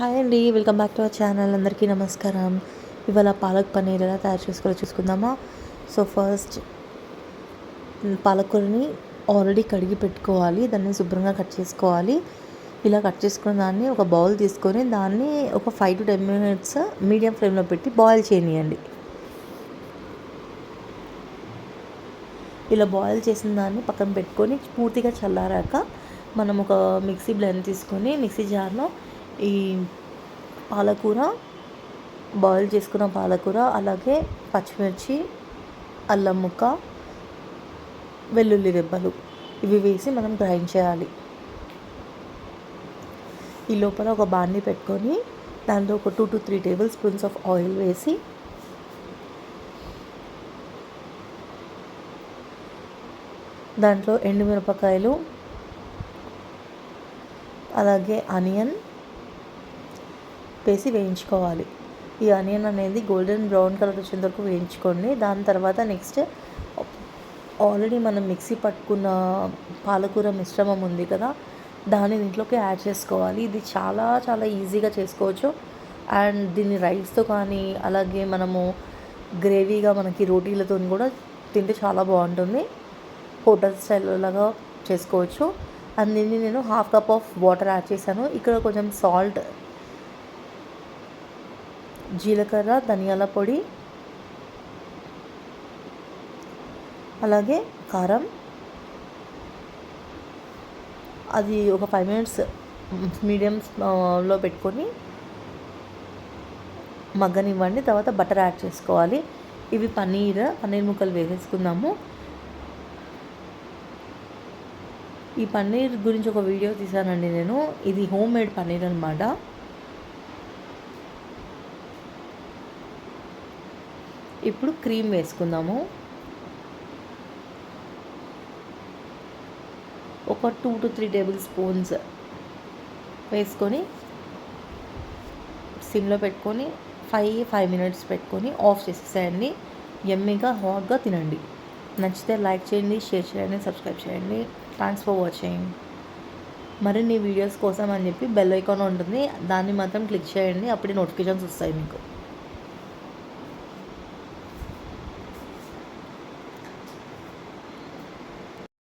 Hi అండి welcome back to our channel. అందరికీ నమస్కారం. ఇవాళ పాలక్ పన్నీర్ ఎలా తయారు చేసుకోవాలో చూసుకుందామా? సో ఫస్ట్ పాలకూరని ఆల్రెడీ కడిగి పెట్టుకోవాలి. దాన్ని శుభ్రంగా కట్ చేసుకోవాలి. ఇలా కట్ చేసుకున్న దాన్ని ఒక బౌల్ తీసుకొని దాన్ని ఒక five to ten minutes medium ఫ్లేమ్లో పెట్టి బాయిల్ చేయనియండి. ఇలా బాయిల్ చేసిన దాన్ని పక్కన పెట్టుకొని పూర్తిగా చల్లారాక మనం ఒక మిక్సీ బ్లెండ్ తీసుకొని మిక్సీ జార్లో ఈ పాలకూర బాయిల్ చేసుకున్న పాలకూర అలాగే పచ్చిమిర్చి అల్లం ముక్క వెల్లుల్లి రెబ్బలు. ఇవి వేసి మనం గ్రైండ్ చేయాలి. ఈ లోపల ఒక బాండి పెట్టుకొని దాంట్లో ఒక two to three tablespoons of oil వేసి దాంట్లో ఎండుమిరపకాయలు అలాగే ఆనియన్ వేసి వేయించుకోవాలి. ఈ ఆనియన్ అనేది గోల్డెన్ బ్రౌన్ కలర్ వచ్చేంత వరకు వేయించుకోండి. దాని తర్వాత నెక్స్ట్ ఆల్రెడీ మనం మిక్సీ పట్టుకున్న పాలకూర మిశ్రమం ఉంది కదా దాన్ని దీంట్లోకి యాడ్ చేసుకోవాలి. ఇది చాలా చాలా ఈజీగా చేసుకోవచ్చు. అండ్ దీన్ని రైస్తో కానీ అలాగే మనము గ్రేవీగా మనకి రోటీలతో కూడా తింటే చాలా బాగుంటుంది. హోటల్ స్టైల్ లాగా చేసుకోవచ్చు. అండ్ దీన్ని నేను half cup of water add చేశాను. ఇక్కడ కొంచెం సాల్ట్ జీలకర్ర ధనియాల పొడి అలాగే కారం. అది ఒక ఫైవ్ మినిట్స్ మీడియంలో పెట్టుకొని మగ్గనివ్వండి. తర్వాత బటర్ యాడ్ చేసుకోవాలి. ఇవి పన్నీర్ పన్నీర్ ముక్కలు వేసేసుకుందాము. ఈ పన్నీర్ గురించి ఒక వీడియో తీసానండి నేను. ఇది హోమ్ మేడ్ పన్నీర్ అనమాట ఇప్పుడు క్రీమ్ వేసుకుందాము. ఒక two to three table spoons వేసుకొని సిమ్లో పెట్టుకొని ఫైవ్ ఫైవ్ మినిట్స్ పెట్టుకొని ఆఫ్ చేసేసేయండి. ఎమ్మిగా హాట్గా తినండి. నచ్చితే లైక్ చేయండి షేర్ చేయండి సబ్స్క్రైబ్ చేయండి. థ్యాంక్స్ ఫర్ వాచింగ్ మరిన్ని వీడియోస్ కోసం అని చెప్పి బెల్ ఐకాన్ ఉంటుంది. దాన్ని మాత్రం క్లిక్ చేయండి. అప్పుడే నోటిఫికేషన్స్ వస్తాయి మీకు.